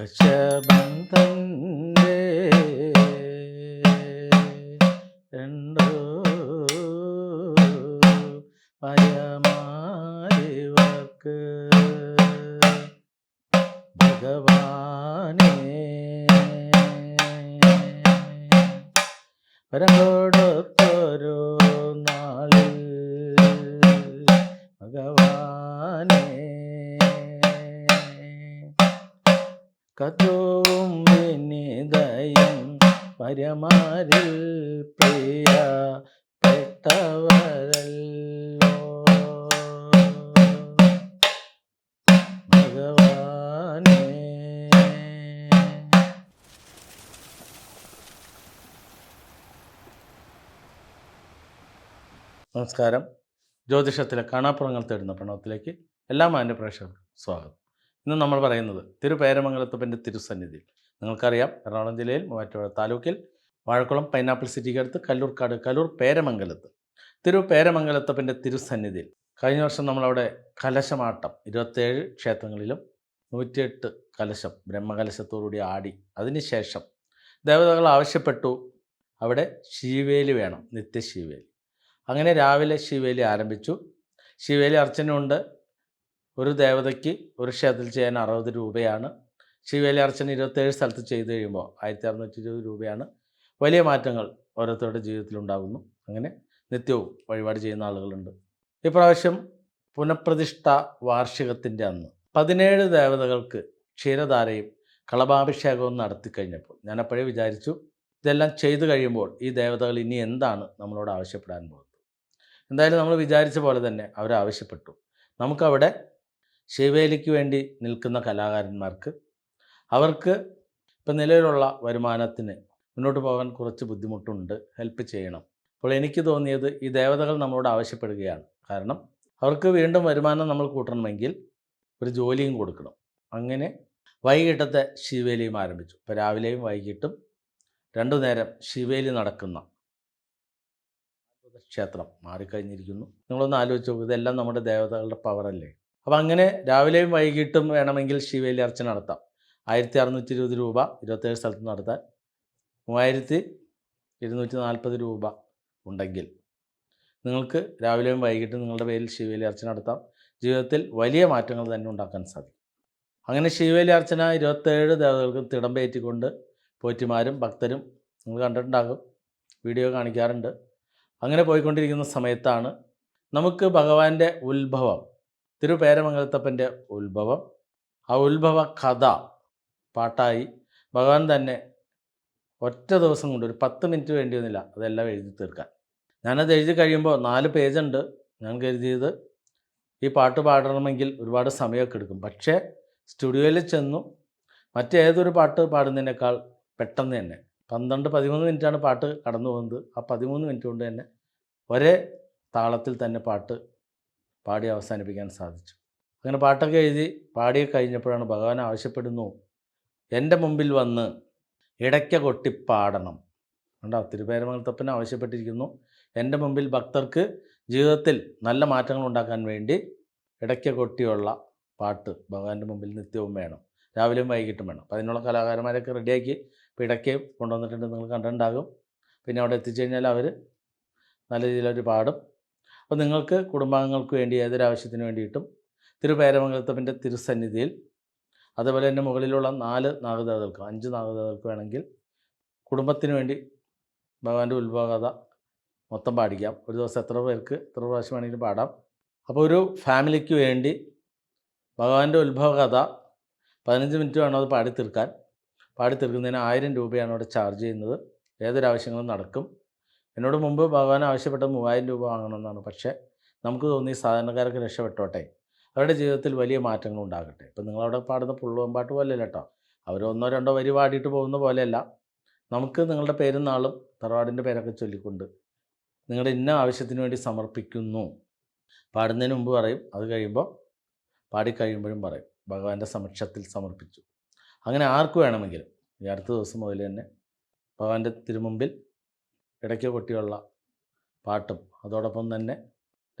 കശബന്ധന്റെ രണ്ടു കഥവും വിനിതയും പരമാരിൽ പ്രിയ പെട്ടവരല്ലോ. നമസ്കാരം. ജ്യോതിഷത്തിലെ കാണാപ്പുറങ്ങൾ തേടുന്ന പ്രണവത്തിലേക്ക് എല്ലാ മാന്യ പ്രേക്ഷകർക്കും സ്വാഗതം. ഇന്ന് നമ്മൾ പറയുന്നത് തിരുപേരമംഗലത്തപ്പന്റെ തിരുസന്നിധിയിൽ. നിങ്ങൾക്കറിയാം എറണാകുളം ജില്ലയിൽ മൂവാറ്റുപുഴ താലൂക്കിൽ വാഴക്കുളം പൈനാപ്പിൾ സിറ്റിക്ക് അടുത്ത് കല്ലൂർക്കാട് കല്ലൂർ പേരമംഗലത്ത്. തിരുപേരമംഗലത്തപ്പന്റെ തിരുസന്നിധിയിൽ കഴിഞ്ഞ വർഷം നമ്മളവിടെ കലശമാട്ടം ഇരുപത്തേഴ് ക്ഷേത്രങ്ങളിലും നൂറ്റിയെട്ട് കലശം ബ്രഹ്മകലശത്തോടുകൂടി ആടി അതിനുശേഷം ദേവതകൾ ആവശ്യപ്പെട്ടു. അവിടെ ശിവേലി വേണം നിത്യശിവേലി. അങ്ങനെ രാവിലെ ശിവേലി ആരംഭിച്ചു. ശിവേലി അർച്ചനയുണ്ട്. ഒരു ദേവതയ്ക്ക് ഒരു ക്ഷേത്രത്തിൽ ചെയ്യാൻ അറുപത് രൂപയാണ്. ശിവേലി അർച്ചന ഇരുപത്തേഴ് സ്ഥലത്ത് ചെയ്തു കഴിയുമ്പോൾ ആയിരത്തി അറുന്നൂറ്റി ഇരുപത് രൂപയാണ്. വലിയ മാറ്റങ്ങൾ ഓരോരുത്തരുടെ ജീവിതത്തിലുണ്ടാകുന്നു അങ്ങനെ നിത്യവും വഴിപാട് ചെയ്യുന്ന ആളുകളുണ്ട്. ഇപ്രാവശ്യം പുനഃപ്രതിഷ്ഠ വാർഷികത്തിന്റെ അന്ന് പതിനേഴ് ദേവതകൾക്ക് ക്ഷീരധാരയും കളഭാഭിഷേകവും നടത്തി കഴിഞ്ഞപ്പോൾ ഞാൻ അപ്പോഴേ വിചാരിച്ചു ഇതെല്ലാം ചെയ്തു കഴിയുമ്പോൾ ഈ ദേവതകൾ ഇനി എന്താണ് നമ്മളോട് ആവശ്യപ്പെടാൻ പോകുന്നത്? എന്തായാലും നമ്മൾ വിചാരിച്ച പോലെ തന്നെ അവർ ആവശ്യപ്പെട്ടു നമുക്കവിടെ ശിവേലിക്ക് വേണ്ടി നിൽക്കുന്ന കലാകാരന്മാർക്ക് അവർക്ക് ഇപ്പം നിലവിലുള്ള വരുമാനത്തിന് മുന്നോട്ട് പോകാൻ കുറച്ച് ബുദ്ധിമുട്ടുണ്ട് ഹെൽപ്പ് ചെയ്യണം. അപ്പോൾ എനിക്ക് തോന്നിയത് ഈ ദേവതകൾ നമ്മളോട് ആവശ്യപ്പെടുകയാണ്. കാരണം അവർക്ക് വീണ്ടും വരുമാനം നമ്മൾ കൂട്ടണമെങ്കിൽ ഒരു ജോലിയും കൊടുക്കണം. അങ്ങനെ വൈകിട്ടത്തെ ശിവേലിയും ആരംഭിച്ചു. ഇപ്പോൾ രാവിലെയും വൈകിട്ടും രണ്ടു നേരം ശിവേലി നടക്കുന്ന ക്ഷേത്രം മാറിക്കഴിഞ്ഞിരിക്കുന്നു. നിങ്ങളൊന്ന് ആലോചിച്ച് നോക്കൂ ഇതെല്ലാം നമ്മുടെ ദേവതകളുടെ പവറല്ലേ അപ്പം അങ്ങനെ രാവിലെയും വൈകിട്ടും വേണമെങ്കിൽ ശിവേലി അർച്ച നടത്താം. ആയിരത്തി അറുന്നൂറ്റി ഇരുപത് രൂപ ഇരുപത്തേഴ് സ്ഥലത്ത് നടത്താൻ. മൂവായിരത്തി ഇരുന്നൂറ്റി നാൽപ്പത് രൂപ ഉണ്ടെങ്കിൽ നിങ്ങൾക്ക് രാവിലെയും വൈകിട്ടും നിങ്ങളുടെ പേരിൽ ശിവേലി അർച്ച നടത്താം. ജീവിതത്തിൽ വലിയ മാറ്റങ്ങൾ തന്നെ ഉണ്ടാക്കാൻ സാധിക്കും. അങ്ങനെ ശിവേലി അർച്ചന ഇരുപത്തേഴ് ദേവതകൾക്ക് തിടമ്പേറ്റിക്കൊണ്ട് പോറ്റിമാരും ഭക്തരും നിങ്ങൾ കണ്ടിട്ടുണ്ടാകും. വീഡിയോ കാണിക്കാറുണ്ട്. അങ്ങനെ പോയിക്കൊണ്ടിരിക്കുന്ന സമയത്താണ് നമുക്ക് ഭഗവാന്റെ ഉത്ഭവം. തിരുപേരമംഗലത്തപ്പന്റെ ഉത്ഭവം. ആ ഉത്ഭവ കഥ പാട്ടായി ഭഗവാൻ തന്നെ ഒറ്റ ദിവസം കൊണ്ട് ഒരു പത്ത് മിനിറ്റ് വേണ്ടിയൊന്നുമില്ല അതെല്ലാം എഴുതി തീർക്കാൻ. ഞാനത് എഴുതി കഴിയുമ്പോൾ നാല് പേജുണ്ട് ഞാൻ കരുതിയത്. ഈ പാട്ട് പാടണമെങ്കിൽ ഒരുപാട് സമയമൊക്കെ എടുക്കും. പക്ഷേ സ്റ്റുഡിയോയിൽ ചെന്നു മറ്റേതൊരു പാട്ട് പാടുന്നതിനേക്കാൾ പെട്ടെന്ന് തന്നെ. പന്ത്രണ്ട് പതിമൂന്ന് മിനിറ്റാണ് പാട്ട് കടന്നു പോകുന്നത് ആ പതിമൂന്ന് മിനിറ്റ് കൊണ്ട് തന്നെ ഒരേ താളത്തിൽ തന്നെ പാട്ട് പാടി അവസാനിപ്പിക്കാൻ സാധിച്ചു. അങ്ങനെ പാട്ടൊക്കെ എഴുതി പാടിയെ കഴിഞ്ഞപ്പോഴാണ് ഭഗവാൻ ആവശ്യപ്പെടുന്നു എന്റെ മുമ്പിൽ വന്ന് ഇടയ്ക്ക കൊട്ടി പാടണം കണ്ടോ തിരുപേരമംഗലത്തപ്പൻ ആവശ്യപ്പെട്ടിരിക്കുന്നു. എന്റെ മുമ്പിൽ ഭക്തർക്ക് ജീവിതത്തിൽ നല്ല മാറ്റങ്ങൾ ഉണ്ടാക്കാൻ വേണ്ടി ഇടയ്ക്ക കൊട്ടിയുള്ള പാട്ട് ഭഗവാന്റെ മുമ്പിൽ നിത്യവും വേണം. രാവിലെയും വൈകിട്ടും വേണം. അപ്പോൾ അതിനുള്ള കലാകാരന്മാരൊക്കെ റെഡിയാക്കി ഇപ്പോൾ ഇടയ്ക്ക് കൊണ്ടുവന്നിട്ടുണ്ട്. നിങ്ങൾ കണ്ടിട്ടുണ്ടാകും. പിന്നെ അവിടെ എത്തിച്ചു കഴിഞ്ഞാൽ അവർ നല്ല രീതിയിൽ അവർ പാടും. അപ്പോൾ നിങ്ങൾക്ക് കുടുംബാംഗങ്ങൾക്ക് വേണ്ടി ഏതൊരു ആവശ്യത്തിന് വേണ്ടിയിട്ടും തിരുപേരമംഗലത്തപ്പന്റെ തിരുസന്നിധിയിൽ അതുപോലെ തന്നെ മുകളിലുള്ള നാല് നാഗദേവതകൾക്ക് അഞ്ച് നാഗദേവതകൾക്ക് വേണമെങ്കിൽ കുടുംബത്തിന് വേണ്ടി ഭഗവാന്റെ ഉത്ഭവകഥ മൊത്തം പാടിക്കാം. ഒരു ദിവസം എത്ര പേർക്ക് എത്ര പ്രാവശ്യം വേണമെങ്കിലും പാടാം. അപ്പോൾ ഒരു ഫാമിലിക്ക് വേണ്ടി ഭഗവാന്റെ ഉത്ഭവകഥ പതിനഞ്ച് മിനിറ്റ് വേണം അത് പാടി തീർക്കാൻ പാടി തീർക്കുന്നതിന് ആയിരം രൂപയാണ് അവിടെ ചാർജ് ചെയ്യുന്നത്. ഏതൊരാവശ്യങ്ങളും നടക്കും. എന്നോട് മുമ്പ് ഭഗവാൻ ആവശ്യപ്പെട്ട മൂവായിരം രൂപ വാങ്ങണമെന്നാണ്. പക്ഷേ നമുക്ക് തോന്നി സാധാരണക്കാർക്ക് രക്ഷപ്പെട്ടോട്ടെ. അവരുടെ ജീവിതത്തിൽ വലിയ മാറ്റങ്ങൾ ഉണ്ടാകട്ടെ. ഇപ്പം നിങ്ങളവിടെ പാടുന്ന പുള്ളുവമ്പാട്ട് പോലെയല്ല കേട്ടോ. അവർ ഒന്നോ രണ്ടോ വരി പാടിയിട്ട് പോകുന്ന പോലെയല്ല. നമുക്ക് നിങ്ങളുടെ പേരും നാളും തറവാടിന്റെ പേരൊക്കെ ചൊല്ലിക്കൊണ്ട് നിങ്ങളുടെ ഇന്ന ആവശ്യത്തിന് വേണ്ടി സമർപ്പിക്കുന്നു. പാടുന്നതിന് മുമ്പ് പറയും. അത് കഴിയുമ്പോൾ പാടിക്കഴിയുമ്പോഴും പറയും. ഭഗവാന്റെ സമക്ഷത്തിൽ സമർപ്പിച്ചു. അങ്ങനെ ആർക്ക് വേണമെങ്കിലും. ഈ അടുത്ത ദിവസം മുതൽ തന്നെ ഭഗവാന്റെ തിരുമുമ്പിൽ ഇടയ്ക്ക് കൊട്ടിയുള്ള പാട്ടും. അതോടൊപ്പം തന്നെ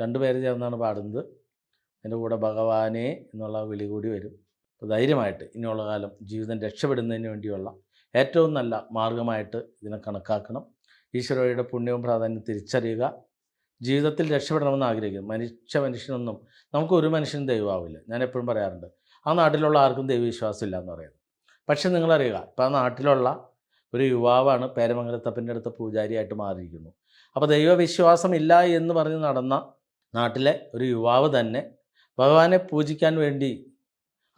രണ്ടു പേര് ചേർന്നാണ് പാടുന്നത്. അതിന്റെ കൂടെ ഭഗവാനെ എന്നുള്ള വിളി കൂടി വരും. അപ്പോൾ ധൈര്യമായിട്ട് ഇനിയുള്ള കാലം ജീവിതം രക്ഷപ്പെടുന്നതിന് വേണ്ടിയുള്ള ഏറ്റവും നല്ല മാർഗമായിട്ട് ഇതിനെ കണക്കാക്കണം. ഈശ്വരയുടെ പുണ്യവും പ്രാധാന്യം തിരിച്ചറിയുക. ജീവിതത്തിൽ രക്ഷപ്പെടണമെന്ന് ആഗ്രഹിക്കുന്നു. മരിച്ച മനുഷ്യനൊന്നും നമുക്ക് ഒരു മനുഷ്യനും ദൈവമാവില്ല. ഞാൻ എപ്പോഴും പറയാറുണ്ട് ആ നാട്ടിലുള്ള ആർക്കും ദൈവവിശ്വാസം ഇല്ല എന്ന് പറയുന്നത്. പക്ഷേ നിങ്ങളറിയുക ഇപ്പോൾ ആ നാട്ടിലുള്ള ഒരു യുവാവാണ് പേരമംഗലത്തപ്പന്റെ അടുത്ത പൂജാരിയായിട്ട് മാറിയിരിക്കുന്നു. അപ്പോൾ ദൈവവിശ്വാസം ഇല്ല എന്ന് പറഞ്ഞ് നടന്ന നാട്ടിലെ ഒരു യുവാവ് തന്നെ ഭഗവാനെ പൂജിക്കാൻ വേണ്ടി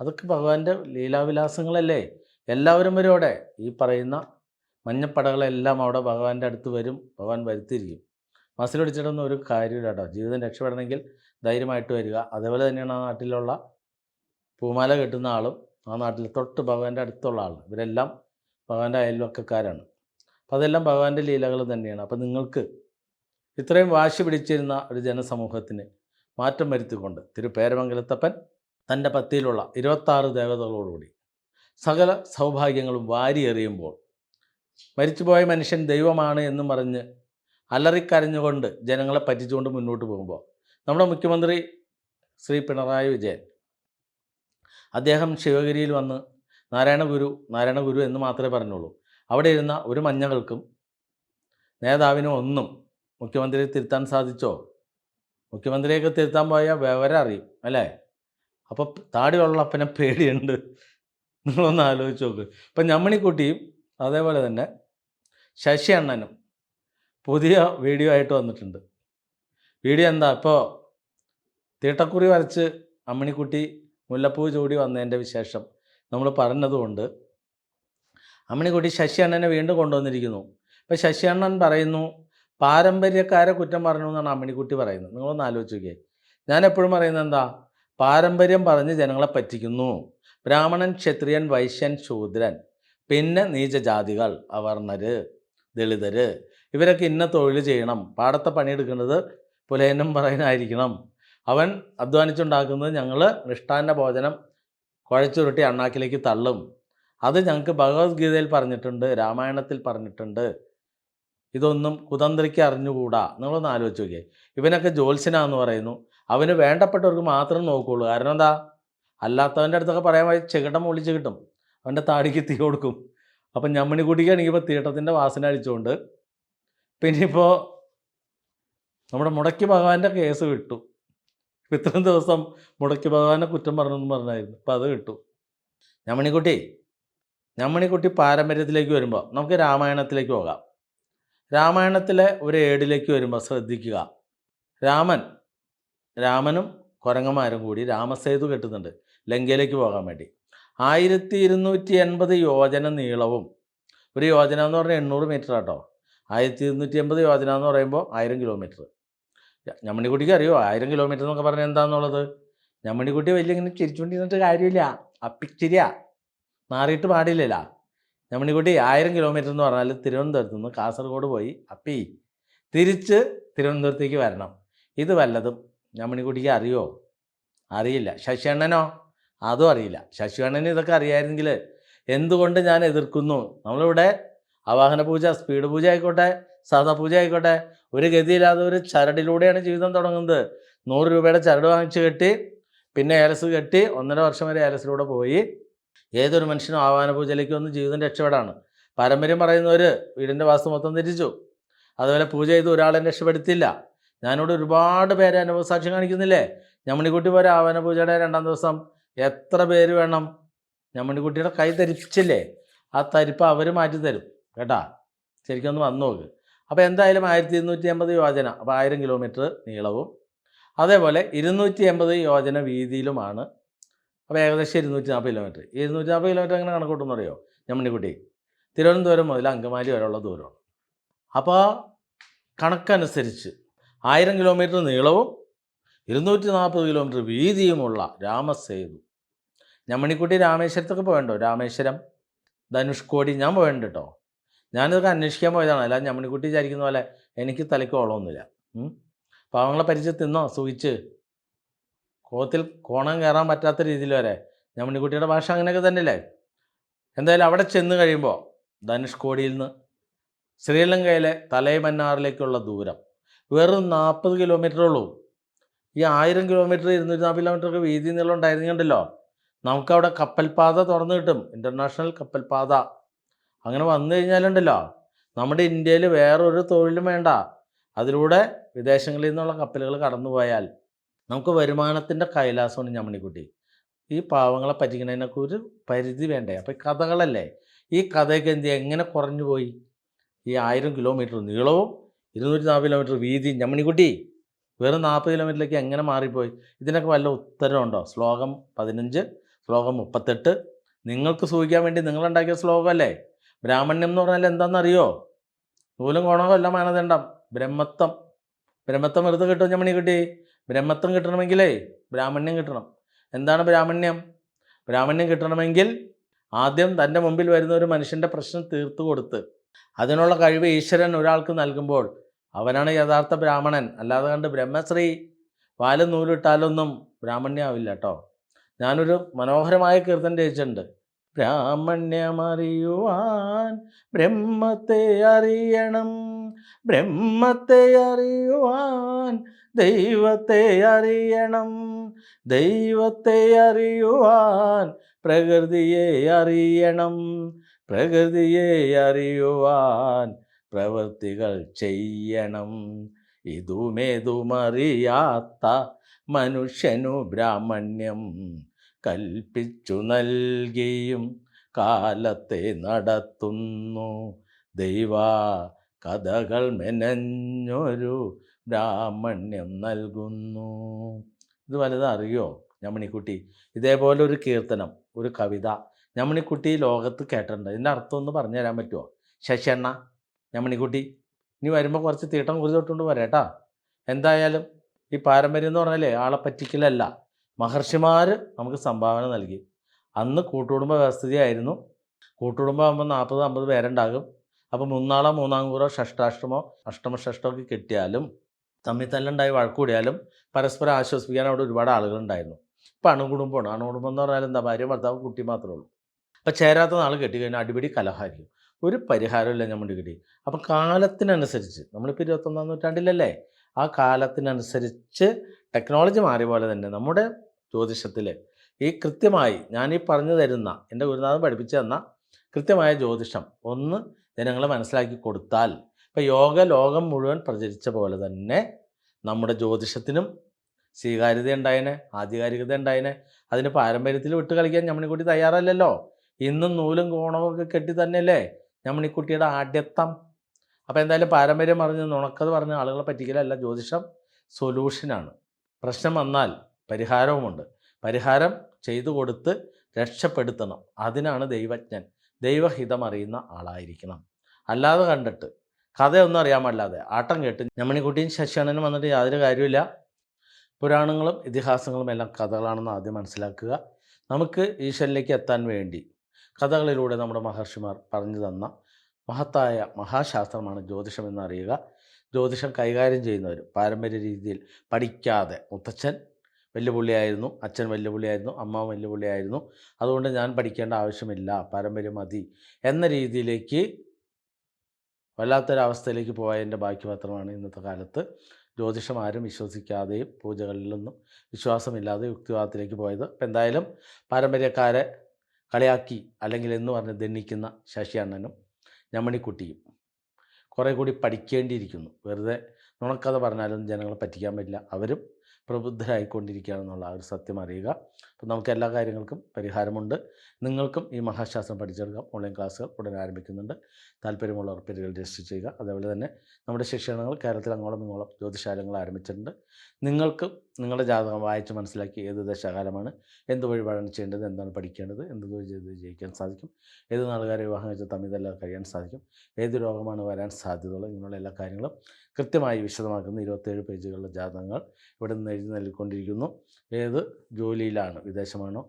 അതൊക്കെ ഭഗവാന്റെ ലീലാവിലാസങ്ങളല്ലേ? എല്ലാവരും വരും അവിടെ. ഈ പറയുന്ന മഞ്ഞപ്പടകളെല്ലാം അവിടെ ഭഗവാന്റെ അടുത്ത് വരും ഭഗവാൻ വരുത്തിയിരിക്കും. മസിലൊടിച്ചിട്ടൊന്നും ഒരു കാര്യമില്ല കേട്ടോ. ജീവിതം രക്ഷപ്പെടണമെങ്കിൽ ധൈര്യമായിട്ട് വരിക. അതേപോലെ തന്നെയാണ് ആ നാട്ടിലുള്ള പൂമാല കെട്ടുന്ന ആളും ആ നാട്ടിൽ തൊട്ട് ഭഗവാന്റെ അടുത്തുള്ള ആൾ ഇവരെല്ലാം ഭഗവാന്റെ അയൽവക്കക്കാരാണ്. അപ്പം അതെല്ലാം ഭഗവാന്റെ ലീലകൾ തന്നെയാണ്. അപ്പം നിങ്ങൾക്ക് ഇത്രയും വാശി പിടിച്ചിരുന്ന ഒരു ജനസമൂഹത്തിന് മാറ്റം വരുത്തിക്കൊണ്ട് തിരുപേരമംഗലത്തപ്പൻ തന്റെ പത്തിയിലുള്ള ഇരുപത്താറ് ദേവതകളോടുകൂടി സകല സൗഭാഗ്യങ്ങളും വാരിയെറിയുമ്പോൾ മരിച്ചുപോയ മനുഷ്യൻ ദൈവമാണ് എന്നും പറഞ്ഞ് അലറിക്കരഞ്ഞുകൊണ്ട് ജനങ്ങളെ പറ്റിച്ചുകൊണ്ട് മുന്നോട്ട് പോകുമ്പോൾ നമ്മുടെ മുഖ്യമന്ത്രി ശ്രീ പിണറായി വിജയൻ അദ്ദേഹം ശിവഗിരിയിൽ വന്ന് നാരായണ ഗുരു നാരായണ ഗുരു എന്ന് മാത്രമേ പറഞ്ഞുള്ളൂ. അവിടെ ഇരുന്ന ഒരു മഞ്ഞകൾക്കും നേതാവിനും ഒന്നും മുഖ്യമന്ത്രിയെ തിരുത്താൻ സാധിച്ചോ? മുഖ്യമന്ത്രിയൊക്കെ തിരുത്താൻ പോയാൽ വിവരം അറിയും അല്ലേ? അപ്പോൾ താടിയുള്ള അപ്പനെ പേടിയുണ്ട്. നിങ്ങളൊന്ന് ആലോചിച്ച് നോക്ക്. ഇപ്പം ഞമ്മണിക്കുട്ടിയും അതേപോലെ തന്നെ ശശി അണ്ണനും പുതിയ വീഡിയോ ആയിട്ട് വന്നിട്ടുണ്ട്. വീഡിയോ എന്താ? ഇപ്പോൾ തീട്ടക്കുറി വരച്ച് അമ്മണിക്കുട്ടി മുല്ലപ്പൂ ചൂടി വന്നതിന്റെ വിശേഷം. നമ്മൾ പറഞ്ഞതുകൊണ്ട്. അമ്മിണിക്കുട്ടി ശശി അണ്ണനെ വീണ്ടും കൊണ്ടുവന്നിരിക്കുന്നു. ഇപ്പം ശശി അണ്ണൻ പറയുന്നു പാരമ്പര്യക്കാരെ കുറ്റം പറഞ്ഞു എന്നാണ് അമ്മിണിക്കുട്ടി പറയുന്നത്. നിങ്ങളൊന്ന് ആലോചിച്ച് നോക്കിയേ. ഞാൻ എപ്പോഴും പറയുന്നത് എന്താ? പാരമ്പര്യം പറഞ്ഞ് ജനങ്ങളെ പറ്റിക്കുന്നു. ബ്രാഹ്മണൻ ക്ഷത്രിയൻ വൈശ്യൻ ശൂദ്രൻ പിന്നെ നീചജാതികൾ അവർണര് ദളിതര് ഇവരൊക്കെ ഇന്ന തൊഴിൽ ചെയ്യണം. പാടത്തെ പണിയെടുക്കുന്നത് പുലയനും പറയാനായിരിക്കണം. അവൻ അധ്വാനിച്ചുണ്ടാക്കുന്നത് ഞങ്ങൾ മിഷ്ടാന്ന ഭോജനം കുഴച്ചുരുട്ടി അണ്ണാക്കിലേക്ക് തള്ളും. അത് ഞങ്ങൾക്ക് ഭഗവത്ഗീതയിൽ പറഞ്ഞിട്ടുണ്ട് രാമായണത്തിൽ പറഞ്ഞിട്ടുണ്ട്. ഇതൊന്നും കുതന്ത്രിക്ക് അറിഞ്ഞുകൂടാ? നിങ്ങളൊന്ന് ആലോചിച്ച് നോക്കിയേ. ഇവനൊക്കെ ജോത്സ്യനാന്ന് പറയുന്നു. അവന് വേണ്ടപ്പെട്ടവർക്ക് മാത്രം നോക്കുകയുള്ളൂ കാരണം എന്താ? അല്ലാത്തവന്റെ അടുത്തൊക്കെ പറയാൻ പോയി ചെകിട്ടം ഒളിച്ച് കിട്ടും അവന്റെ താടിക്ക് തീ കൊടുക്കും. അപ്പം ഞമ്മണിക്കുട്ടിക്കാണെങ്കിൽ ഇപ്പോൾ തീട്ടത്തിന്റെ വാസന അടിച്ചുകൊണ്ട് പിന്നെ ഇപ്പോൾ നമ്മുടെ മുടക്കി ഭഗവാന്റെ കേസ് ഇപ്പം ഇത്രയും ദിവസം മുടക്കി ഭഗവാനെ കുറ്റം പറഞ്ഞെന്ന് പറഞ്ഞായിരുന്നു. അപ്പം അത് കിട്ടു. ഞമ്മണിക്കുട്ടി ഞമ്മണിക്കുട്ടി പാരമ്പര്യത്തിലേക്ക് വരുമ്പോൾ നമുക്ക് രാമായണത്തിലേക്ക് പോകാം. രാമായണത്തിലെ ഒരു ഏടിലേക്ക് വരുമ്പോൾ ശ്രദ്ധിക്കുക. രാമൻ രാമനും കുരങ്ങന്മാരും കൂടി രാമസേതു കെട്ടുന്നുണ്ട് ലങ്കയിലേക്ക് പോകാൻ വേണ്ടി. ആയിരത്തി ഇരുന്നൂറ്റി എൺപത് യോജന നീളവും ഒരു യോജന എന്ന് പറഞ്ഞാൽ എണ്ണൂറ് മീറ്റർ ആട്ടോ ആയിരത്തി ഇരുന്നൂറ്റി എൺപത് യോജന എന്ന് പറയുമ്പോൾ ആയിരം കിലോമീറ്റർ. ഞമ്മണിക്കുട്ടിക്ക് അറിയോ? ആയിരം കിലോമീറ്റർ എന്നൊക്കെ പറഞ്ഞാൽ എന്താണെന്നുള്ളത് ഞമ്മണിക്കുട്ടി വലിയ ഇങ്ങനെ ചിരിച്ചുകൊണ്ടിരുന്നിട്ട് കാര്യമില്ല. അപ്പിച്ചിരിയാ. മാറിയിട്ട് പാടില്ലല്ല. ഞമ്മണിക്കുട്ടി ആയിരം കിലോമീറ്റർ എന്ന് പറഞ്ഞാൽ തിരുവനന്തപുരത്ത് നിന്ന് കാസർഗോഡ് പോയി അപ്പി തിരിച്ച് തിരുവനന്തപുരത്തേക്ക് വരണം. ഇത് വല്ലതും ഞമ്മണിക്കുട്ടിക്ക് അറിയോ? അറിയില്ല. ശശിയണ്ണനോ അതും അറിയില്ല. ശശിയണ്ണന് ഇതൊക്കെ അറിയായിരുന്നെങ്കിൽ എന്തുകൊണ്ട് ഞാൻ എതിർക്കുന്നു? നമ്മളിവിടെ അവാഹന പൂജ സ്പീഡ് പൂജ ആയിക്കോട്ടെ. സാധാ പൂജ ആയിക്കോട്ടെ. ഒരു ഗതിയില്ലാതെ ഒരു ചരടിലൂടെയാണ് ജീവിതം തുടങ്ങുന്നത്. നൂറ് രൂപയുടെ ചരട് വാങ്ങിച്ച് കെട്ടി പിന്നെ ഏലസ് കെട്ടി ഒന്നര വർഷം വരെ ഏലസിലൂടെ പോയി. ഏതൊരു മനുഷ്യനും ആഹ്വാന പൂജയിലേക്ക് വന്ന് ജീവിതം രക്ഷപ്പെടാണ്. പാരമ്പര്യം പറയുന്നവർ വീടിന്റെ വാസ്തു മൊത്തം തിരിച്ചു അതുപോലെ പൂജ ചെയ്ത് ഒരാളെ രക്ഷപ്പെടുത്തില്ല ഞാനിവിടെ ഒരുപാട് പേരെ അനുഭവസാക്ഷ്യം കാണിക്കുന്നില്ലേ? ഞമ്മണിക്കുട്ടി പോലെ ആവാന പൂജയുടെ രണ്ടാം ദിവസം എത്ര പേര് വേണം? ഞമ്മണിക്കുട്ടിയുടെ കൈ തരിച്ചില്ലേ ആ തരിപ്പ് അവർ മാറ്റി തരും കേട്ടാ? ശരിക്കൊന്ന് വന്നു നോക്ക് അപ്പോൾ എന്തായാലും ആയിരത്തി ഇരുന്നൂറ്റി എൺപത് യോജന അപ്പോൾ ആയിരം കിലോമീറ്റർ നീളവും. അതേപോലെ ഇരുന്നൂറ്റി എൺപത് യോജന വീതിയിലുമാണ്. അപ്പോൾ ഏകദേശം ഇരുന്നൂറ്റി നാൽപ്പത് കിലോമീറ്റർ. ഇരുന്നൂറ്റി നാൽപ്പത് കിലോമീറ്റർ എങ്ങനെ കണക്കൂട്ടെന്ന് അറിയോ? ഞമ്മണിക്കുട്ടി തിരുവനന്തപുരം മുതൽ അങ്കമാലി വരെയുള്ള ദൂരമാണ്. അപ്പോൾ കണക്കനുസരിച്ച് ആയിരം കിലോമീറ്റർ നീളവും ഇരുന്നൂറ്റി നാൽപ്പത് കിലോമീറ്റർ വീതിയുമുള്ള രാമസേതു. ഞമ്മണിക്കുട്ടി രാമേശ്വരത്തൊക്കെ പോകേണ്ടോ രാമേശ്വരം ധനുഷ്കോടി ഞാൻ പോകേണ്ട കേട്ടോ ഞാനിതൊക്കെ അന്വേഷിക്കാൻ പോയതാണ്. അല്ലാതെ ഞമ്മണിക്കുട്ടി വിചാരിക്കുന്ന പോലെ എനിക്ക് തലയ്ക്ക് ഓളമൊന്നുമില്ല. പാവങ്ങളെ പരിചയം തിന്നോ? സുഖിച്ച്. കോത്തിൽ കോണം കയറാൻ പറ്റാത്ത രീതിയിൽ വരെ. ഞമ്മണിക്കുട്ടിയുടെ ഭാഷ അങ്ങനെയൊക്കെ തന്നെയല്ലേ? എന്തായാലും അവിടെ ചെന്ന് കഴിയുമ്പോൾ ധനുഷ്കോടിയിൽ നിന്ന് ശ്രീലങ്കയിലെ തലൈമന്നാറിലേക്കുള്ള ദൂരം. വെറും നാൽപ്പത് കിലോമീറ്റർ ഉള്ളൂ. ഈ ആയിരം കിലോമീറ്റർ ഇരുന്നൂറ്റി നാൽപ്പത് കിലോമീറ്ററൊക്കെ വീതി നീളം ഉണ്ടായിരുന്നുണ്ടല്ലോ നമുക്കവിടെ കപ്പൽപാത തുറന്നു കിട്ടും. ഇന്റർനാഷണൽ കപ്പൽപാത. അങ്ങനെ വന്നു കഴിഞ്ഞാലുണ്ടല്ലോ നമ്മുടെ ഇന്ത്യയിൽ വേറൊരു തൊഴിലും വേണ്ട. അതിലൂടെ വിദേശങ്ങളിൽ നിന്നുള്ള കപ്പലുകൾ കടന്നു പോയാൽ നമുക്ക് വരുമാനത്തിന്റെ കൈലാസമാണ് ഞമ്മണിക്കുട്ടി. ഈ പാവങ്ങളെ പറ്റിക്കുന്നതിനൊക്കെ ഒരു പരിധി വേണ്ടേ? അപ്പോൾ കഥകളല്ലേ? ഈ കഥയൊക്കെ എന്ത്? എങ്ങനെ കുറഞ്ഞു പോയി? ഈ ആയിരം കിലോമീറ്റർ നീളവും ഇരുന്നൂറ്റി നാൽപ്പത് കിലോമീറ്റർ വീതി ഞമ്മണിക്കുട്ടി വെറും നാൽപ്പത് കിലോമീറ്ററിലേക്ക് എങ്ങനെ മാറിപ്പോയി? ഇതിനൊക്കെ വല്ല ഉത്തരവുണ്ടോ ശ്ലോകം പതിനഞ്ച് ശ്ലോകം മുപ്പത്തെട്ട്. നിങ്ങൾക്ക് സൂചിക്കാൻ വേണ്ടി നിങ്ങളുണ്ടാക്കിയ ശ്ലോകമല്ലേ? ബ്രാഹ്മണ്യം എന്ന് പറഞ്ഞാൽ എന്താണെന്നറിയോ നൂലും കോണകം എല്ലാം മാനദണ്ഡം. ബ്രഹ്മത്വം. ബ്രഹ്മത്വം വെറുതെ കിട്ടും ഞമ്മണി കിട്ടി. ബ്രഹ്മത്വം കിട്ടണമെങ്കിലേ ബ്രാഹ്മണ്യം കിട്ടണം. എന്താണ് ബ്രാഹ്മണ്യം? ബ്രാഹ്മണ്യം കിട്ടണമെങ്കിൽ ആദ്യം തന്റെ മുമ്പിൽ വരുന്ന ഒരു മനുഷ്യന്റെ പ്രശ്നം തീർത്തു കൊടുത്ത് അതിനുള്ള കഴിവ് ഈശ്വരൻ ഒരാൾക്ക് നൽകുമ്പോൾ അവനാണ് യഥാർത്ഥ ബ്രാഹ്മണൻ. അല്ലാതെ കണ്ട് ബ്രഹ്മശ്രീ വാലും നൂലിട്ടാലൊന്നും ബ്രാഹ്മണ്യാവില്ല കേട്ടോ. ഞാനൊരു മനോഹരമായ കീർത്തനം രചിച്ചിട്ടുണ്ട്. ബ്രാഹ്മണ്യമറിയുവാൻ ബ്രഹ്മത്തെ അറിയണം. ബ്രഹ്മത്തെ അറിയുവാൻ ദൈവത്തെ അറിയണം. ദൈവത്തെ അറിയുവാൻ പ്രകൃതിയെ അറിയണം. പ്രകൃതിയെ അറിയുവാൻ പ്രവൃത്തികൾ ചെയ്യണം. ഇതുമേതുമറിയാത്ത മനുഷ്യനു ബ്രാഹ്മണ്യം കൽപ്പിച്ചു നൽകിയും കാലത്തെ നടത്തുന്നു. ദൈവ കഥകൾ മെനഞ്ഞൊരു ബ്രാഹ്മണ്യം നൽകുന്നു. ഇത് വലുത് അറിയോ? ഞമ്മണിക്കുട്ടി. ഇതേപോലെ ഒരു കീർത്തനം ഒരു കവിത ഞമ്മണിക്കുട്ടി ലോകത്ത് കേട്ടിട്ടുണ്ട്. ഇതിന്റെ അർത്ഥം ഒന്ന് പറഞ്ഞു തരാൻ പറ്റുമോ ശശിയണ്ണ ഞമ്മണിക്കുട്ടി. ഇനി വരുമ്പോൾ കുറച്ച് തീട്ടം കുറി വരാം കേട്ടോ. എന്തായാലും ഈ പാരമ്പര്യം എന്ന് പറഞ്ഞാലേ ആളെ പറ്റിക്കലല്ല. മഹർഷിമാർ നമുക്ക് സംഭാവന നൽകി. അന്ന് കൂട്ടുകുടുംബ വ്യവസ്ഥിതിയായിരുന്നു. കൂട്ടുകുടുംബം ആകുമ്പോൾ നാൽപ്പത് അമ്പത് പേരുണ്ടാകും. അപ്പോൾ മൂന്നാളോ മൂന്നാം കൂറോ ഷഷ്ടാഷ്ടമോ അഷ്ടമഷ്ടമോ ഒക്കെ കിട്ടിയാലും തമ്മിൽ തല്ലുണ്ടായി വഴക്കൂടിയാലും പരസ്പരം ആശ്വസിപ്പിക്കാൻ അവിടെ ഒരുപാട് ആളുകളുണ്ടായിരുന്നു. ഇപ്പം അണുകുടുംബമാണ്. അണുകുടുംബം എന്ന് പറഞ്ഞാൽ എന്താ? ഭാര്യ ഭർത്താവ് കുട്ടി മാത്രമേ ഉള്ളൂ. അപ്പോൾ ചേരാത്ത നാൾ കെട്ടിക്കഴിഞ്ഞാൽ അടിപിടി കലഹായിരിക്കും ഒരു പരിഹാരമില്ല നമ്മുടെ കിട്ടി അപ്പം കാലത്തിനനുസരിച്ച് നമ്മളിപ്പോൾ ഇരുപത്തൊന്നാം നൂറ്റാണ്ടിലല്ലേ? ആ കാലത്തിനനുസരിച്ച് ടെക്നോളജി മാറിയ പോലെ തന്നെ നമ്മുടെ ജ്യോതിഷത്തിൽ ഈ കൃത്യമായി ഈ പറഞ്ഞു തരുന്ന എന്റെ ഗുരുനാഥൻ പഠിപ്പിച്ചു തന്ന കൃത്യമായ ജ്യോതിഷം ഒന്ന് ജനങ്ങളെ മനസ്സിലാക്കി കൊടുത്താൽ ഇപ്പം യോഗ ലോകം മുഴുവൻ പ്രചരിച്ച പോലെ തന്നെ നമ്മുടെ ജ്യോതിഷത്തിനും സ്വീകാര്യത ഉണ്ടായനെ ആധികാരികത ഉണ്ടായനെ അതിന് പാരമ്പര്യത്തിൽ വിട്ട് കളിക്കാൻ ഞമ്മണിക്കുട്ടി തയ്യാറല്ലല്ലോ. ഇന്നും നൂലും കോണവും ഒക്കെ കെട്ടി തന്നെയല്ലേ ഞമ്മണിക്കുട്ടിയുടെ ആഢ്യത്വം അപ്പോൾ എന്തായാലും പാരമ്പര്യം പറഞ്ഞ് നുണക്കത് പറഞ്ഞ ആളുകളെ പറ്റിക്കലല്ല ജ്യോതിഷം സൊല്യൂഷനാണ്. പ്രശ്നം വന്നാൽ പരിഹാരവുമുണ്ട്. പരിഹാരം ചെയ്തു കൊടുത്ത് രക്ഷപ്പെടുത്തണം. അതിനാണ് ദൈവജ്ഞൻ. ദൈവഹിതം അറിയുന്ന ആളായിരിക്കണം. അല്ലാതെ കണ്ടിട്ട് കഥയൊന്നും അറിയാമല്ലാതെ ആട്ടം കേട്ട് ഞമ്മണിക്കുട്ടിയും ശശിയണ്ണനും വന്നിട്ട് യാതൊരു കാര്യമില്ല പുരാണങ്ങളും ഇതിഹാസങ്ങളും എല്ലാം കഥകളാണെന്ന് ആദ്യം മനസ്സിലാക്കുക. നമുക്ക് ഈശ്വരനിലേക്ക് എത്താൻ വേണ്ടി കഥകളിലൂടെ നമ്മുടെ മഹർഷിമാർ പറഞ്ഞു തന്ന മഹത്തായ മഹാശാസ്ത്രമാണ് ജ്യോതിഷം എന്നറിയുക ജ്യോതിഷം കൈകാര്യം ചെയ്യുന്നവർ പാരമ്പര്യ രീതിയിൽ പഠിക്കാതെ മുത്തച്ഛൻ വെല്ലുവിളിയായിരുന്നു അച്ഛൻ വെല്ലുവിളിയായിരുന്നു അമ്മ വെല്ലുവിളിയായിരുന്നു. അതുകൊണ്ട് ഞാൻ പഠിക്കേണ്ട ആവശ്യമില്ല പാരമ്പര്യം മതി എന്ന രീതിയിലേക്ക് വല്ലാത്തൊരവസ്ഥയിലേക്ക് പോയതിന്റെ ബാക്കി പത്രമാണ് ഇന്നത്തെ കാലത്ത്. ജ്യോതിഷം ആരും വിശ്വസിക്കാതെയും പൂജകളിലൊന്നും വിശ്വാസമില്ലാതെ യുക്തിവാദത്തിലേക്ക് പോയത്. അപ്പം എന്തായാലും പാരമ്പര്യക്കാരെ കളിയാക്കി അല്ലെങ്കിൽ എന്ന് പറഞ്ഞ് ദണ്ണിക്കുന്ന ശശി അണ്ണനും ഞമ്മണിക്കുട്ടിയും കുറേ കൂടി പഠിക്കേണ്ടിയിരിക്കുന്നു. വെറുതെ നുണക്കഥ പറഞ്ഞാലും ജനങ്ങളെ പറ്റിക്കാൻ പറ്റില്ല. അവരും പ്രബുദ്ധരായിക്കൊണ്ടിരിക്കുകയാണെന്നുള്ള ആ ഒരു സത്യം അറിയുക. അപ്പം നമുക്ക് എല്ലാ കാര്യങ്ങൾക്കും പരിഹാരമുണ്ട്. നിങ്ങൾക്കും ഈ മഹാശാസ്ത്രം പഠിച്ചെടുക്കാം. ഓൺലൈൻ ക്ലാസ്സുകൾ ഉടൻ ആരംഭിക്കുന്നുണ്ട്. താല്പര്യമുള്ളവർ പേരുകൾ രജിസ്റ്റർ ചെയ്യുക. അതേപോലെ തന്നെ നമ്മുടെ ശിക്ഷണങ്ങൾ കേരളത്തിൽ അങ്ങോളം ഇങ്ങോളം ജ്യോതിശാലങ്ങൾ ആരംഭിച്ചിട്ടുണ്ട്. നിങ്ങൾക്ക് നിങ്ങളുടെ ജാതകം വായിച്ച് മനസ്സിലാക്കി ഏത് ദശാകാലമാണ്? എന്ത് വഴിപാടാണ് ചെയ്യേണ്ടത്? എന്താണ് പഠിക്കേണ്ടത്? എന്ത് തൊഴിൽ ചെയ്ത് ജയിക്കാൻ സാധിക്കും? ഏത് നാളുകാരെ വിവാഹം കഴിച്ച തമ്മിതെല്ലാം കഴിയാൻ സാധിക്കും? ഏത് രോഗമാണ് വരാൻ സാധ്യതയുള്ളത്? ഇങ്ങനെയുള്ള എല്ലാ കാര്യങ്ങളും കൃത്യമായി വിശദമാക്കുന്ന ഇരുപത്തേഴ് പേജുകളുടെ ജാതകങ്ങൾ ഇവിടെ നിന്ന് എഴുതി നൽകിക്കൊണ്ടിരിക്കുന്നു. ഏത് ജോലിയിലാണ്? വിദേശമാണോ?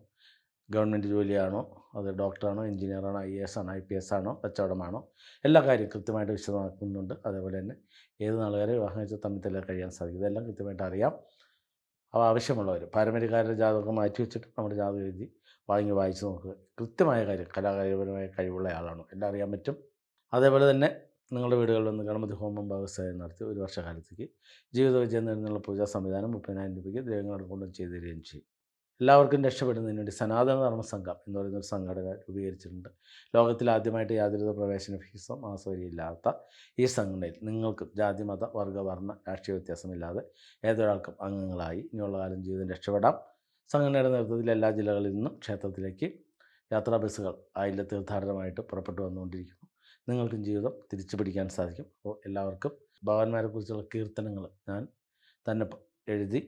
ഗവൺമെന്റ് ജോലിയാണോ? അത് ഡോക്ടറാണോ? എഞ്ചിനീയറാണോ ഐ എസ് ആണോ? ഐ പി എസ് ആണോ? കച്ചവടമാണോ? എല്ലാ കാര്യവും കൃത്യമായിട്ട് വിശദമാക്കുന്നുണ്ട്. അതേപോലെ തന്നെ ഏത് നാളുകാരെ വിവാഹം കഴിച്ച തമ്മിൽ കഴിയാൻ സാധിക്കും. ഇതെല്ലാം കൃത്യമായിട്ട് അറിയാം. അവ ആവശ്യമുള്ളവർ പാരമ്പര്യക്കാരുടെ ജാതകം മാറ്റി വെച്ചിട്ട് നമ്മുടെ ജാതകം എഴുതി വാങ്ങി വായിച്ച് നോക്കുക. കൃത്യമായ കാര്യം കലാകാര്യപരമായ കഴിവുള്ള ആളാണ്? എല്ലാം അറിയാൻ പറ്റും. അതേപോലെ തന്നെ നിങ്ങളുടെ വീടുകളിൽ നിന്ന് ഗണപതി ഹോമം വ്യവസായം നടത്തി ഒരു വർഷക്കാലത്തേക്ക് ജീവിത വിജയം നേടുന്നുള്ള പൂജാ സംവിധാനം മുപ്പതിനായിരം രൂപയ്ക്ക് ദൈവങ്ങളുടെ കൊണ്ടും ചെയ്തു തരികയും ചെയ്യും. എല്ലാവർക്കും രക്ഷപ്പെടുന്നതിന് വേണ്ടി സനാതന ധർമ്മ സംഘം എന്ന് പറയുന്ന ഒരു സംഘടന രൂപീകരിച്ചിട്ടുണ്ട്. ലോകത്തിൽ ആദ്യമായിട്ട് യാതൊരുവിധ പ്രവേശന ഫീസോ മാസവരിയില്ലാത്ത ഈ സംഘടനയിൽ നിങ്ങൾക്കും ജാതി മത വർഗ വർണ രാഷ്ട്രീയ വ്യത്യാസമില്ലാതെ ഏതൊരാൾക്കും അംഗങ്ങളായി ഇനിയുള്ള കാലം ജീവിതം രക്ഷപ്പെടാം. സംഘടനയുടെ നേതൃത്വത്തിൽ എല്ലാ ജില്ലകളിൽ നിന്നും ക്ഷേത്രത്തിലേക്ക് യാത്രാ ബസ്സുകൾ ആയില്ല തീർത്ഥാടനമായിട്ട് പുറപ്പെട്ടു വന്നുകൊണ്ടിരിക്കുന്നു. നിങ്ങൾക്കും ജീവിതം തിരിച്ചു പിടിക്കാൻ സാധിക്കും. അപ്പോൾ എല്ലാവർക്കും ഭഗവാന്മാരെ കുറിച്ചുള്ള കീർത്തനങ്ങൾ ഞാൻ തന്നെ എഴുതി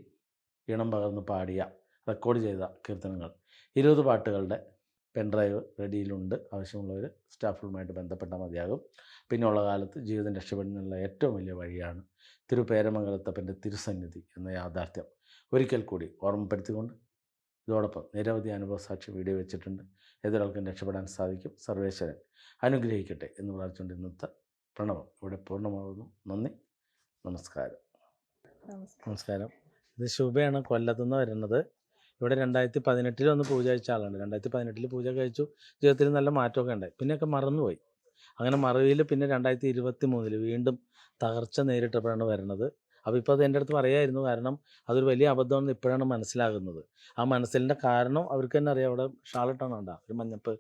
ഇണം പകർന്ന് പാടിയ റെക്കോർഡ് ചെയ്ത കീർത്തനങ്ങൾ. ഇരുപത് പാട്ടുകളുടെ പെൻഡ്രൈവ് റെഡിയിലുണ്ട്. ആവശ്യമുള്ളവർ സ്റ്റാഫുകളുമായിട്ട് ബന്ധപ്പെട്ടാൽ മതിയാകും. പിന്നെയുള്ള കാലത്ത് ജീവിതം രക്ഷപ്പെടുന്നതിനുള്ള ഏറ്റവും വലിയ വഴിയാണ് തിരുപേരമംഗലത്തപ്പന്റെ തിരുസന്നിധി എന്ന യാഥാർത്ഥ്യം. ഒരിക്കൽ കൂടി ഓർമ്മപ്പെടുത്തിക്കൊണ്ട് ഇതോടൊപ്പം നിരവധി അനുഭവ സാക്ഷി വീഡിയോ വെച്ചിട്ടുണ്ട്. ഏതൊരാൾക്കും രക്ഷപ്പെടാൻ സാധിക്കും. സർവേശ്വരൻ അനുഗ്രഹിക്കട്ടെ എന്ന് പ്രാർത്ഥിച്ചുകൊണ്ട് ഇന്നത്തെ പ്രണവം ഇവിടെ പൂർണമാകുന്നു നന്ദി. നമസ്കാരം. നമസ്കാരം. നമസ്കാരം. ഇത് ശുഭയാണ്. കൊല്ലത്തുനിന്ന് വരുന്നത്. ഇവിടെ രണ്ടായിരത്തി പതിനെട്ടിൽ ഒന്ന് പൂജ കഴിച്ച ആളുണ്ട്. രണ്ടായിരത്തി പതിനെട്ടിൽ പൂജ കഴിച്ചു. ജീവിതത്തിൽ നല്ല മാറ്റമൊക്കെ ഉണ്ടായി. പിന്നെയൊക്കെ മറന്നുപോയി. അങ്ങനെ മറവിയിൽ പിന്നെ രണ്ടായിരത്തി ഇരുപത്തി മൂന്നിൽ വീണ്ടും തകർച്ച നേരിട്ടപ്പോഴാണ് വരുന്നത് അപ്പോൾ ഇപ്പോൾ അത് എന്റെ അടുത്ത് പറയായിരുന്നു. കാരണം അതൊരു വലിയ അബദ്ധമാണെന്ന് ഇപ്പോഴാണ് മനസ്സിലാകുന്നത്. ആ മനസ്സിലിന്റെ കാരണം അവർക്ക് തന്നെ അറിയാം. അവിടെ ഷാളിട്ടാണ് ഉണ്ടാ ഒരു മഞ്ഞപ്പ്.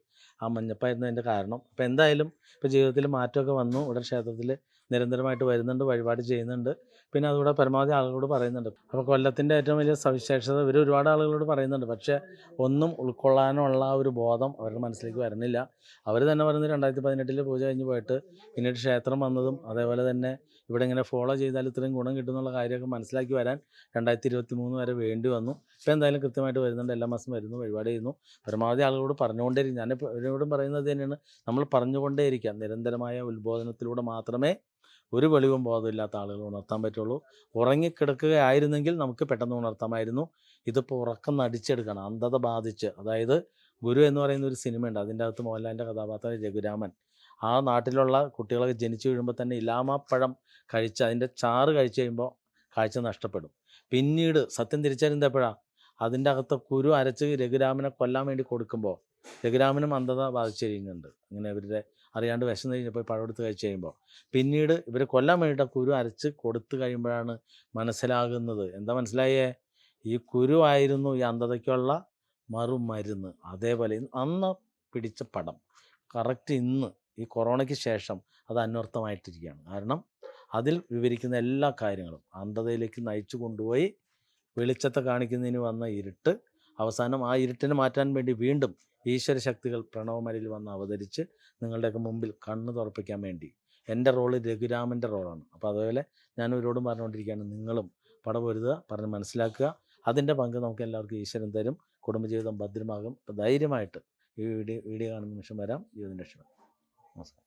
ആ മഞ്ഞപ്പായിരുന്നു അതിന്റെ കാരണം. അപ്പോൾ എന്തായാലും ഇപ്പോൾ ജീവിതത്തിൽ മാറ്റമൊക്കെ വന്നു. ഇവിടെ ക്ഷേത്രത്തിൽ നിരന്തരമായിട്ട് വരുന്നുണ്ട് വഴിപാട് ചെയ്യുന്നുണ്ട്. പിന്നെ അതുകൂടെ പരമാവധി ആളുകളോട് പറയുന്നുണ്ട്. അപ്പോൾ കൊല്ലത്തിന്റെ ഏറ്റവും വലിയ സവിശേഷത ഇവർ ഒരുപാട് ആളുകളോട് പറയുന്നുണ്ട്. പക്ഷേ ഒന്നും ഉൾക്കൊള്ളാനുള്ള ഒരു ബോധം അവരുടെ മനസ്സിലേക്ക് വരുന്നില്ല. അവർ തന്നെ പറയുന്നത് രണ്ടായിരത്തി പതിനെട്ടിൽ പൂജ കഴിഞ്ഞ് പോയിട്ട് പിന്നീട് ക്ഷേത്രം വന്നതും അതേപോലെ തന്നെ ഇവിടെ ഇങ്ങനെ ഫോളോ ചെയ്താൽ ഇത്രയും ഗുണം കിട്ടുന്നുള്ള കാര്യമൊക്കെ മനസ്സിലാക്കി വരാൻ രണ്ടായിരത്തി ഇരുപത്തി മൂന്ന് വരെ വേണ്ടി വന്നു. ഇപ്പോൾ എന്തായാലും കൃത്യമായിട്ട് വരുന്നുണ്ട്. എല്ലാ മാസം വരുന്നു വഴിപാട് ചെയ്യുന്നു. പരമാവധി ആളുകളോട് പറഞ്ഞുകൊണ്ടേയിരിക്കും. ഞാനിപ്പോൾ ഇവരോടും പറയുന്നത് തന്നെയാണ്. നമ്മൾ പറഞ്ഞുകൊണ്ടേയിരിക്കാം. നിരന്തരമായ ഉത്ബോധനത്തിലൂടെ മാത്രമേ ഒരു വെളിവും ബോധമില്ലാത്ത ആളുകൾ ഉണർത്താൻ പറ്റുള്ളൂ. ഉറങ്ങിക്കിടക്കുകയായിരുന്നെങ്കിൽ നമുക്ക് പെട്ടെന്ന് ഉണർത്താമായിരുന്നു. ഇതിപ്പോൾ ഉറക്കം നടിച്ചെടുക്കണം അന്ധത ബാധിച്ച്. അതായത് ഗുരു എന്ന് പറയുന്ന ഒരു സിനിമയുണ്ട്. അതിന്റെ അകത്ത് മോഹൻലാലിന്റെ കഥാപാത്രം രഘുരാമൻ. ആ നാട്ടിലുള്ള കുട്ടികളൊക്കെ ജനിച്ചു വീഴുമ്പോൾ തന്നെ ഇലാമാപ്പഴം കഴിച്ച് അതിന്റെ ചാറ് കഴിച്ച് കഴിയുമ്പോൾ കാഴ്ച നഷ്ടപ്പെടും. പിന്നീട് സത്യം തിരിച്ചറിയുന്നത് അതിന്റെ അകത്ത് കുരു അരച്ച് രഘുരാമനെ കൊല്ലാൻ വേണ്ടി കൊടുക്കുമ്പോൾ രഘുരാമനും അന്ധത ബാധിച്ചിരിക്കുന്നുണ്ട്. അങ്ങനെ അവരുടെ അറിയാണ്ട് വിശന്ന് കഴിഞ്ഞപ്പോൾ പഴം എടുത്ത് കഴിച്ച് കഴിയുമ്പോൾ. പിന്നീട് ഇവരെ കൊല്ലാൻ വേണ്ടിയിട്ട് കുരു അരച്ച് കൊടുത്തു കഴിയുമ്പോഴാണ് മനസ്സിലാകുന്നത്. എന്താ മനസ്സിലായേ? ഈ കുരുവായിരുന്നു ഈ അന്ധതയ്ക്കുള്ള മറുമരുന്ന്. അതേപോലെ അന്ന് പിടിച്ച പടം. കറക്റ്റ് ഇന്ന് ഈ കൊറോണയ്ക്ക് ശേഷം അത് അന്വർത്ഥമായിട്ടിരിക്കുകയാണ്. കാരണം അതിൽ വിവരിക്കുന്ന എല്ലാ കാര്യങ്ങളും അന്ധതയിലേക്ക് നയിച്ചു കൊണ്ടുപോയി വെളിച്ചത്തെ കാണിക്കുന്നതിന് വന്ന ഇരുട്ട് അവസാനം ആ ഇരുട്ടിനെ മാറ്റാൻ വേണ്ടി വീണ്ടും ഈശ്വര ശക്തികൾ പ്രണവമരിൽ വന്ന് അവതരിച്ച് നിങ്ങളുടെയൊക്കെ മുമ്പിൽ കണ്ണ് തുറപ്പിക്കാൻ വേണ്ടി. എന്റെ റോൾ രഘുരാമന്റെ റോളാണ്. അപ്പോൾ അതുപോലെ ഞാൻ ഇവരോടും പറഞ്ഞുകൊണ്ടിരിക്കുകയാണ്. നിങ്ങളും പടം പൊരുതുക പറഞ്ഞ് മനസ്സിലാക്കുക. അതിന്റെ പങ്ക് നമുക്ക് എല്ലാവർക്കും ഈശ്വരൻ തരും. കുടുംബജീവിതം ഭദ്രമാകും. അപ്പോൾ ധൈര്യമായിട്ട് ഈ വീഡിയോ വീഡിയോ കാണുന്ന നിമിഷം വരാം. ജീവിതം രക്ഷപ്പെടും നമസ്കാരം.